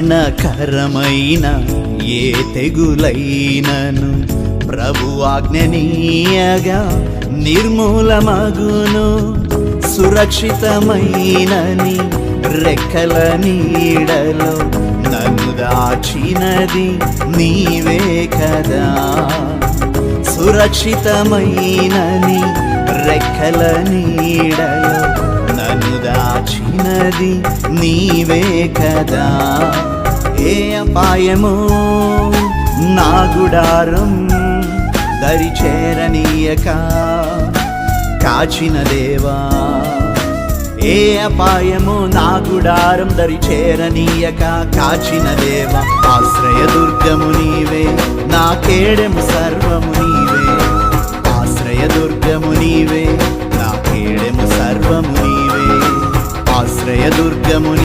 మరణకరమైన ఏ తెగులైనను ప్రభు ఆజ్ఞనీయగా నిర్మూలమగును సురక్షితమైనని రెక్కల నీడలో నన్ను దాచినది నీవే కదా. సురక్షితమైనని రెక్కల నీడలో నన్ను దాచినది నీవే కదా. ఏ అపాయము నా గుడారం దరి చేరనీయక కాచిన దేవా. ఏ అపాయము నా గుడారం దరి చేరనీయక కాచిన దేవ. ఆశ్రయ దుర్గము నీవే నా కేడము సర్వము నీవే. ఆశ్రయ దుర్గము నీవే నా కేడము సర్వము నీవే. ఆశ్రయ దుర్గము